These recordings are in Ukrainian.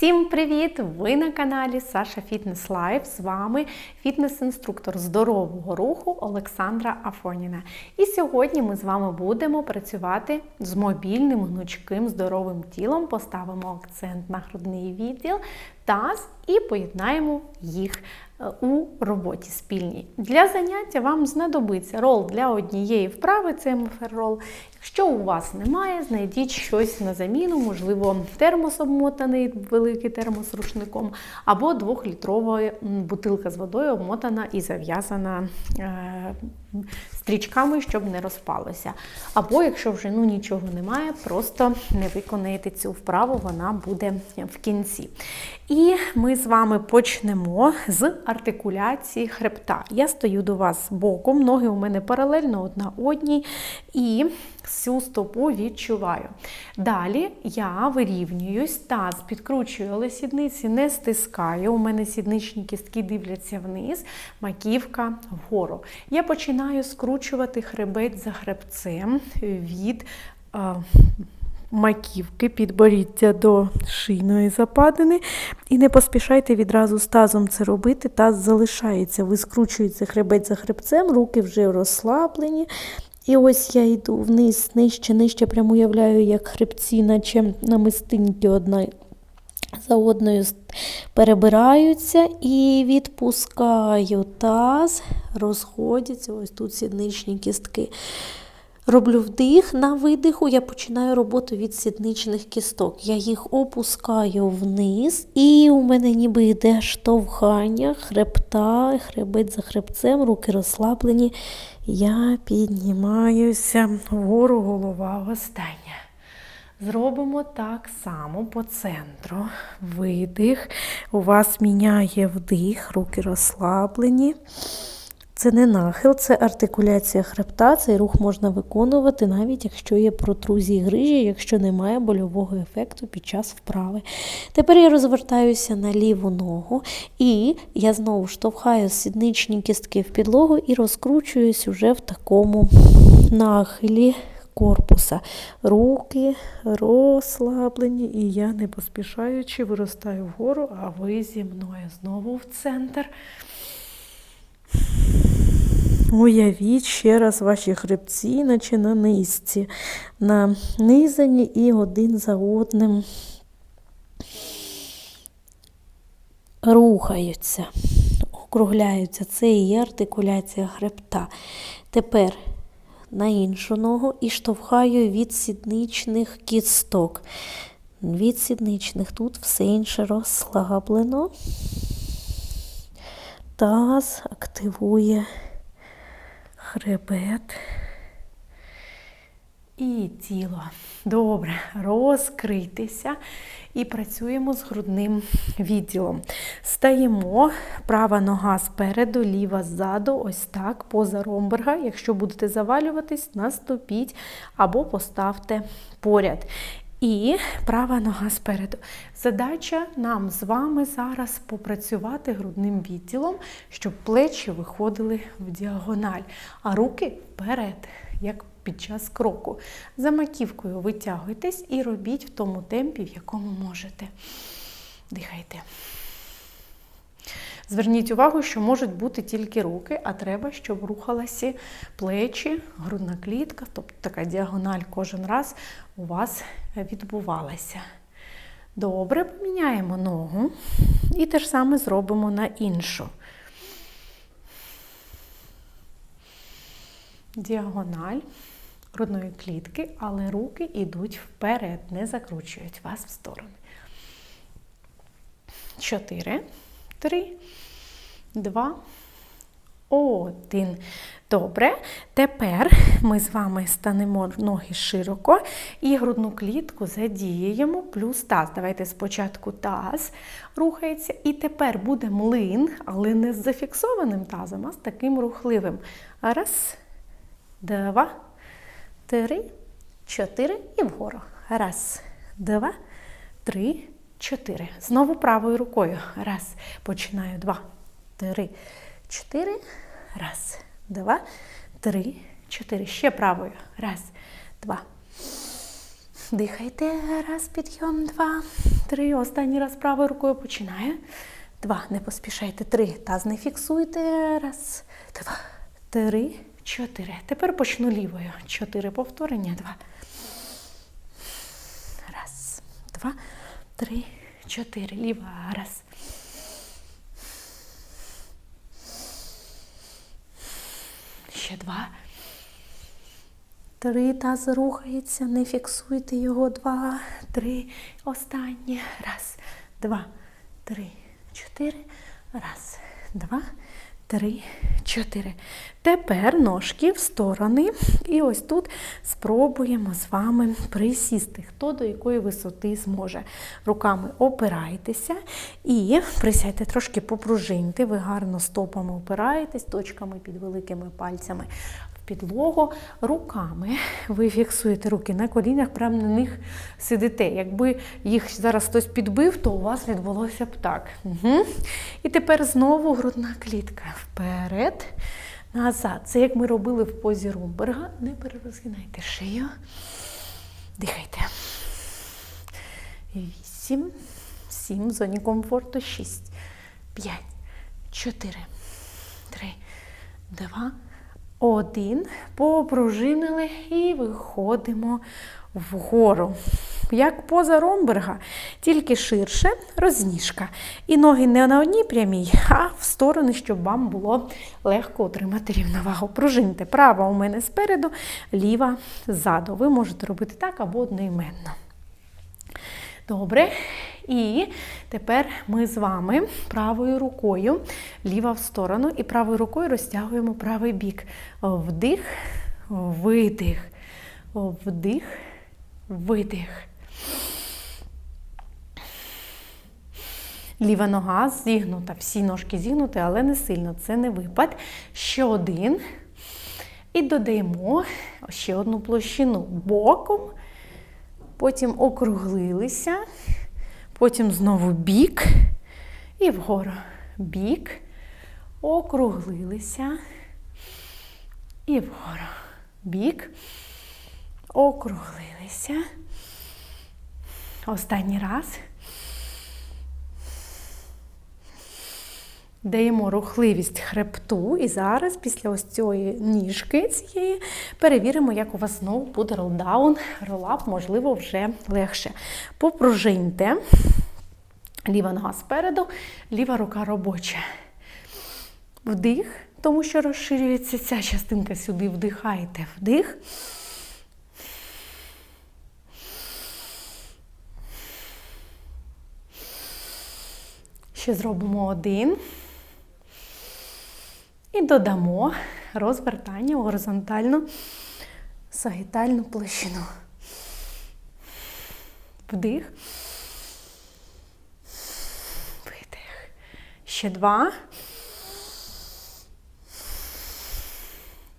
Всім привіт! Ви на каналі Саша Фітнес Лайф. З вами фітнес-інструктор здорового руху Олександра Афоніна. І сьогодні ми з вами будемо працювати з мобільним гнучким здоровим тілом. Поставимо акцент на грудний відділ, таз і поєднаємо їх е, у роботі спільній. Для заняття вам знадобиться рол для однієї вправи, це МФР-рол. Якщо у вас немає, знайдіть щось на заміну, можливо, термос обмотаний, великий термос з рушником, або двохлітрова бутилка з водою обмотана і зав'язана е, стрічками, щоб не розпалося. Або, якщо вже ну, нічого немає, просто не виконаєте цю вправу, вона буде в кінці. І ми з вами почнемо з артикуляції хребта. Я стою до вас боком, ноги у мене паралельно одна одній, і всю стопу відчуваю. Далі я вирівнююсь, таз підкручую, але сідниці не стискаю. У мене сідничні кістки дивляться вниз, маківка вгору. Я починаю скручувати хребець за хребцем від. е, Маківки, підборіддя до шийної западини. І не поспішайте відразу з тазом це робити. Таз залишається, ви скручуєте хребець за хребцем, руки вже розслаблені. І ось я йду вниз, нижче, нижче, прямо уявляю, як хребці, наче намистинки одна за одною перебираються і відпускаю таз, розходяться, ось тут сідничні кістки. Роблю вдих, на видиху я починаю роботу від сідничних кісток. Я їх опускаю вниз, і у мене ніби йде штовхання, хребта, хребець за хребцем, руки розслаблені. Я піднімаюся вгору, голова остання. Зробимо так само по центру. Видих. У вас міняє вдих, руки розслаблені. Це не нахил, це артикуляція хребта. Цей рух можна виконувати, навіть якщо є протрузії грижі, якщо немає больового ефекту під час вправи. Тепер я розвертаюся на ліву ногу і я знову штовхаю сідничні кістки в підлогу і розкручуюсь уже в такому нахилі корпуса. Руки розслаблені, і я не поспішаючи виростаю вгору, а ви зі мною знову в центр. Уявіть ще раз ваші хребці, наче на низці, нанизані і один за одним рухаються, округляються. Це і є артикуляція хребта. Тепер на іншу ногу і штовхаю від сідничних кісток. Від сідничних тут все інше розслаблено. Таз активує хребет і тіло. Добре, розкритися і працюємо з грудним відділом. Стаємо, права нога спереду, ліва ззаду, ось так, поза ромберга. Якщо будете завалюватись, наступіть або поставте поряд. І права нога спереду. Задача нам з вами зараз попрацювати грудним відділом, щоб плечі виходили в діагональ, а руки вперед, як під час кроку. За маківкою витягуйтесь і робіть в тому темпі, в якому можете. Дихайте. Зверніть увагу, що можуть бути тільки руки, а треба, щоб рухалися плечі, грудна клітка, тобто така діагональ кожен раз у вас відбувалася. Добре, поміняємо ногу і те ж саме зробимо на іншу. Діагональ грудної клітки, але руки йдуть вперед, не закручують вас в сторони. Чотири. Три, два, один. Добре. Тепер ми з вами станемо ноги широко і грудну клітку задіємо, плюс таз. Давайте спочатку таз рухається. І тепер буде млин, але не з зафіксованим тазом, а з таким рухливим. Раз, два, три, чотири і вгору. Раз, два, три. Чотири. Знову правою рукою. Раз. Починаю. Два, три, чотири. Раз, два, три, чотири. Ще правою. Раз, два, Дихайте. Раз, підйом, два, три. Останній раз правою рукою починаю. Два. Не поспішайте. Три. Таз не фіксуйте. Раз, два, три, чотири. Тепер почну лівою. Чотири повторення. Два. Раз, два, три, чотири. Ліва. Раз. Ще два. Три таз рухається, не фіксуйте його. Два, три. Останнє. Раз, два, три, чотири. Раз, два, три, чотири. Тепер ножки в сторони. І ось тут спробуємо з вами присісти. Хто до якої висоти зможе. Руками опирайтеся і присядьте трошки попружиньте. Ви гарно стопами опираєтесь, точками під великими пальцями підлогу. Руками ви фіксуєте руки на колінах, прямо на них сидите. Якби їх зараз хтось підбив, то у вас відбулося б так. Угу. І тепер знову грудна клітка. Вперед, назад. Це як ми робили в позі Румберга. Не перерозгинайте шию. Дихайте. Вісім, сім, в зоні комфорту, шість, п'ять, чотири, три, два, один. Попружинили і виходимо вгору. Як поза Ромберга, тільки ширше розніжка. І ноги не на одній прямій, а в сторони, щоб вам було легко отримати рівновагу. Пружиньте. Права у мене спереду, ліва ззаду. Ви можете робити так або одноіменно. Добре. І тепер ми з вами правою рукою, ліва в сторону, і правою рукою розтягуємо правий бік. Вдих, видих, вдих, видих. Ліва нога зігнута, всі ножки зігнуті, але не сильно. Це не випад. Ще один. І додаємо ще одну площину боком. Потім округлилися, потім знову бік і вгору. Бік, округлилися і вгору. Бік, округлилися. Останній раз. Даємо рухливість хребту, і зараз, після ось цієї ніжки цієї, перевіримо, як у вас знову буде ролдаун, ролап, можливо, вже легше. Попружиньте. Ліва нога спереду, ліва рука робоча. Вдих, тому що розширюється ця частинка сюди. Вдихайте. Вдих. Ще зробимо один. І додамо розвертання в горизонтальну сагітальну площину. Вдих. Видих. Ще два.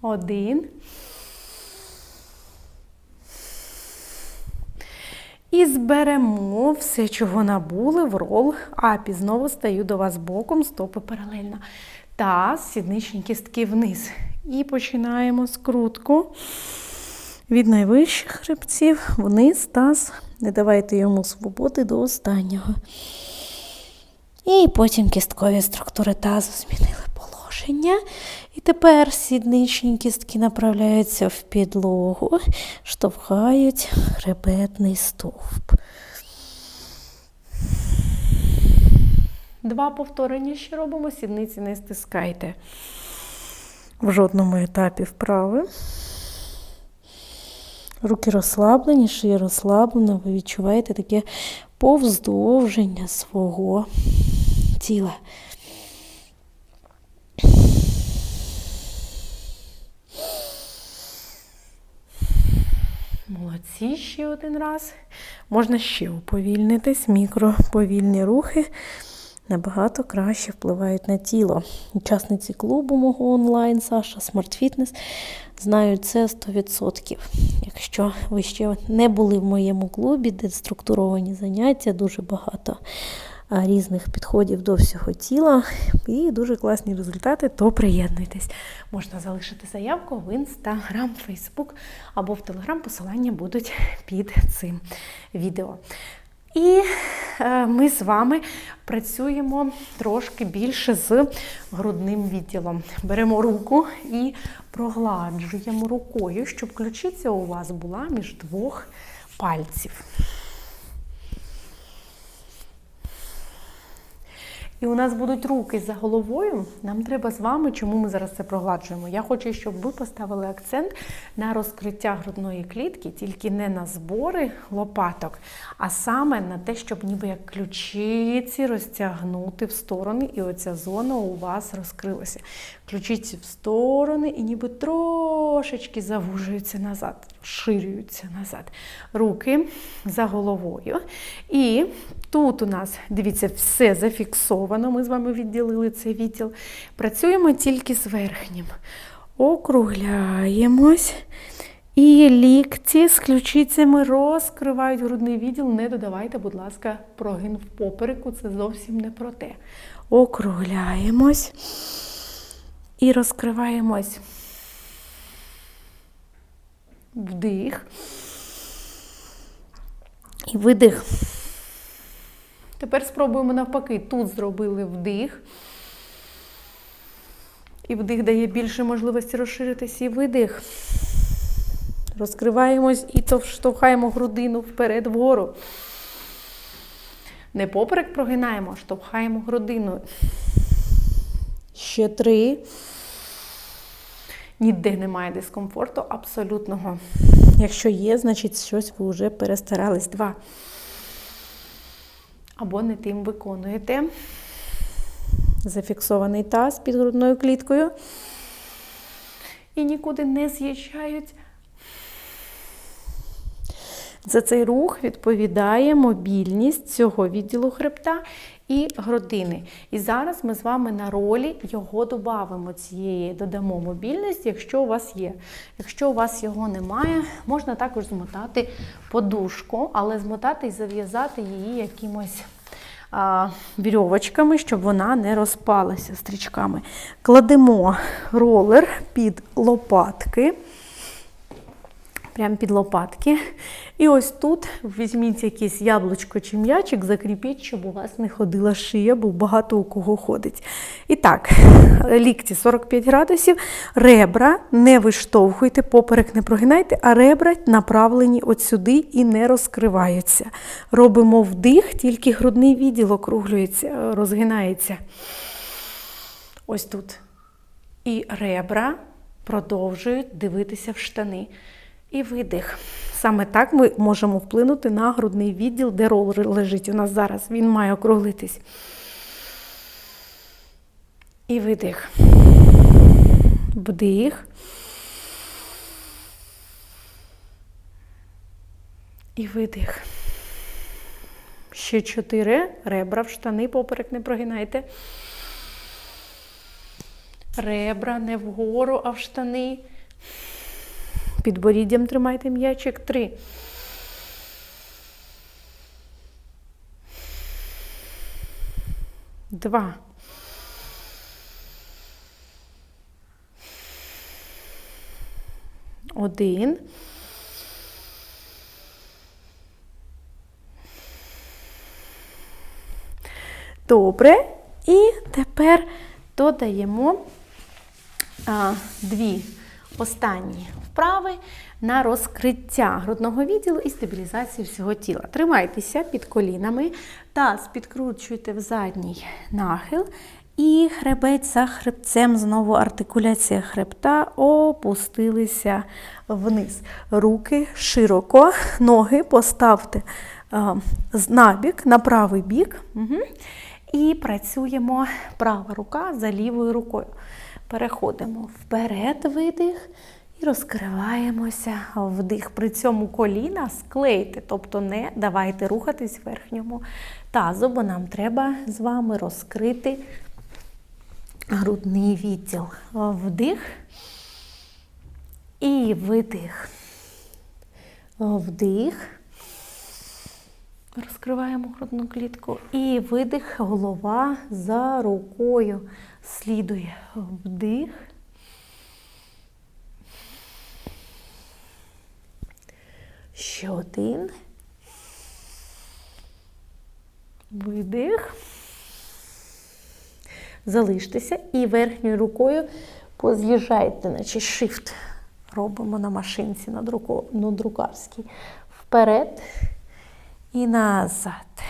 Один. І зберемо все, чого набули в рол апі. Знову стаю до вас боком, стопи паралельно. Таз, сідничні кістки вниз. І починаємо скрутку від найвищих хребців вниз таз. Не давайте йому свободи до останнього. І потім кісткові структури тазу змінили положення. І тепер сідничні кістки направляються в підлогу, штовхають хребетний стовп. Два повторення ще робимо, сідниці не стискайте. В жодному етапі вправи. Руки розслаблені, шия розслаблена, ви відчуваєте таке повздовження свого тіла. Молодці ще один раз. Можна ще уповільнитись, мікроповільні рухи набагато краще впливають на тіло. Учасниці клубу мого онлайн Саша Смарт Фітнес знають це 100%. Якщо ви ще не були в моєму клубі, де структуровані заняття, дуже багато різних підходів до всього тіла. І дуже класні результати, то приєднуйтесь. Можна залишити заявку в інстаграм, фейсбук або в телеграм. Посилання будуть під цим відео. І е, ми з вами працюємо трошки більше з грудним відділом. Беремо руку і прогладжуємо рукою, щоб ключиця у вас була між двох пальців. І у нас будуть руки за головою. Нам треба з вами, чому ми зараз це прогладжуємо. Я хочу, щоб ви поставили акцент на розкриття грудної клітки, тільки не на збори лопаток, а саме на те, щоб ніби як ключиці розтягнути в сторони, і оця зона у вас розкрилася. Ключиці в сторони і ніби трошечки завужуються назад, розширюються назад. Руки за головою. І тут у нас, дивіться, все зафіксовано. Ми з вами відділили цей відділ. Працюємо тільки з верхнім. Округляємось. І лікті з ключицями розкривають грудний відділ. Не додавайте, будь ласка, прогин в попереку. Це зовсім не про те. Округляємось і розкриваємось. Вдих. І видих. Тепер спробуємо навпаки. Тут зробили вдих. І вдих дає більше можливості розширитися і видих. Розкриваємось і штовхаємо грудину вперед вгору. Не поперек прогинаємо, штовхаємо грудину. Ще три. Ніде немає дискомфорту абсолютного. Якщо є, значить щось ви вже перестарались. Два. Або не тим виконуєте. Зафіксований таз під грудною кліткою. І нікуди не з'їжджають. За цей рух відповідає мобільність цього відділу хребта і грудини. І зараз ми з вами на ролі його додамо цієї, додамо мобільність, якщо у вас є. Якщо у вас його немає, можна також змотати подушку, але змотати і зав'язати її якимось вірьовочками, щоб вона не розпалася стрічками. Кладемо ролер під лопатки. Прямо під лопатки. І ось тут візьміть якесь яблучко чи м'ячик, закріпіть, щоб у вас не ходила шия, бо багато у кого ходить. І так, лікті 45 градусів, ребра не виштовхуйте, поперек не прогинайте, а ребра направлені от сюди і не розкриваються. Робимо вдих, тільки грудний відділ округлюється, розгинається. Ось тут. І ребра продовжують дивитися в штани. І видих. Саме так ми можемо вплинути на грудний відділ, де ролер лежить у нас зараз. Він має округлитись. І видих. Вдих. І видих. Ще чотири. Ребра в штани, поперек не прогинайте. Ребра не вгору, а в штани. Підборіддям тримайте м'ячик. Три. Два. Один. Добре. І тепер додаємо а, дві останні вправи на розкриття грудного відділу і стабілізацію всього тіла. Тримайтеся під колінами, таз підкручуйте в задній нахил. І хребець за хребцем, знову артикуляція хребта, опустилися вниз. Руки широко, ноги поставте на бік, на правий бік. Угу. І працюємо права рука за лівою рукою. Переходимо вперед, видих і розкриваємося вдих. При цьому коліна склейте, тобто не давайте рухатись верхньому тазу, бо нам треба з вами розкрити грудний відділ. Вдих і видих. Вдих. Розкриваємо грудну клітку. І видих, голова за рукою слідує. Вдих. Ще один. Видих. Залиштеся і верхньою рукою поз'їжджайте, наче shift. Робимо на машинці на, друку, на друкарській. Вперед і назад.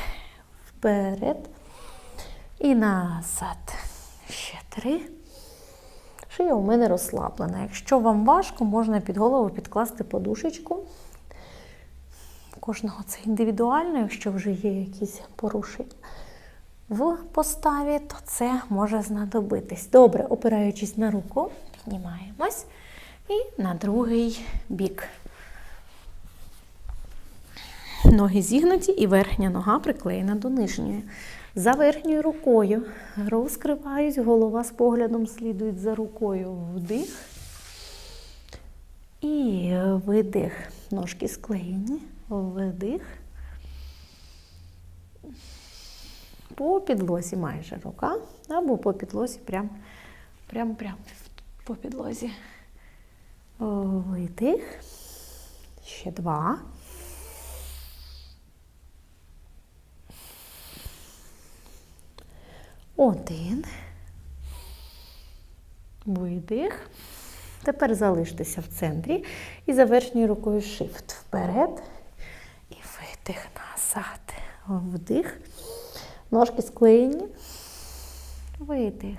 Вперед і назад. Ще три. Шия у мене розслаблена. Якщо вам важко, можна під голову підкласти подушечку. Кожного це індивідуально, якщо вже є якісь порушення в поставі, то це може знадобитись. Добре, опираючись на руку, піднімаємось і на другий бік. Ноги зігнуті і верхня нога приклеєна до нижньої. За верхньою рукою розкриваюсь, голова з поглядом слідують за рукою вдих. І видих. Ножки склеєні. Вдих. По підлозі майже рука. Або по підлозі, прям, прям, прям по підлозі. Видих. Ще два. Один. Видих. Тепер залиштеся в центрі і за верхньою рукою shift вперед. І назад. Вдих. Ножки склеєні. Видих.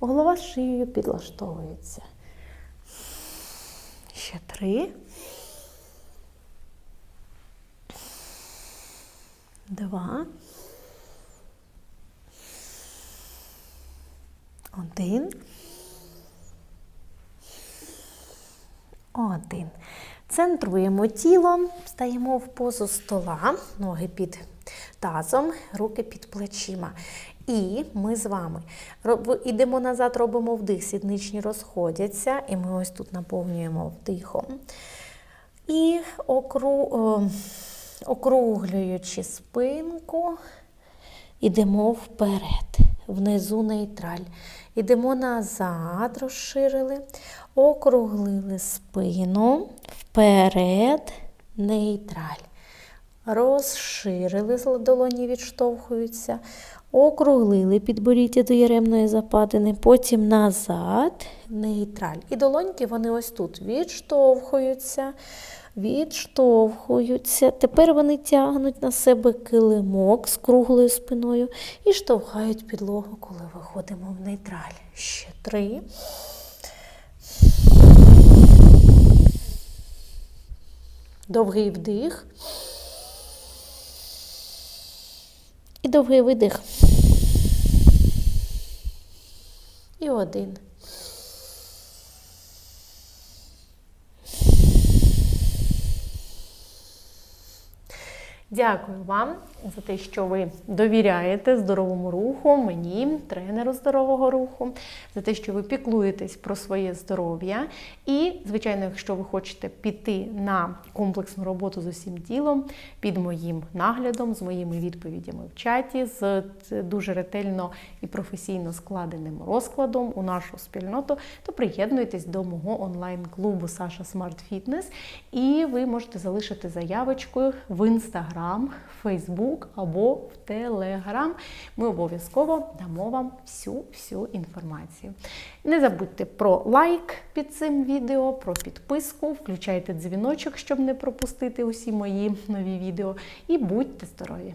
Голова з шиєю підлаштовується. Ще три. Два. Один. Один. Центруємо тіло, стаємо в позу стола, ноги під тазом, руки під плечима. І ми з вами йдемо назад, робимо вдих, сідничні розходяться, і ми ось тут наповнюємо вдихом. І окру, о, округлюючи спинку, Ідемо вперед, внизу нейтраль. Ідемо назад, розширили, округлили спину, вперед, нейтраль. Розширили, долоні відштовхуються, округлили підборіддя до яремної западини, потім назад, нейтраль. І долоньки вони ось тут відштовхуються, відштовхуються. Тепер вони тягнуть на себе килимок з круглою спиною і штовхають підлогу, коли виходимо в нейтраль. Ще три. Довгий вдих. І довгий видих. І один. Дякую вам за те, що ви довіряєте здоровому руху, мені, тренеру здорового руху, за те, що ви піклуєтесь про своє здоров'я. І, звичайно, якщо ви хочете піти на комплексну роботу з усім тілом, під моїм наглядом, з моїми відповідями в чаті, з дуже ретельно і професійно складеним розкладом у нашу спільноту, то приєднуйтесь до мого онлайн-клубу Саша Смарт Фітнес, і ви можете залишити заявочку в інстаграм, Фейсбук або в Телеграм. Ми обов'язково дамо вам всю всю інформацію. Не забудьте про лайк під цим відео, про підписку, включайте дзвіночок, щоб не пропустити усі мої нові відео. І будьте здорові!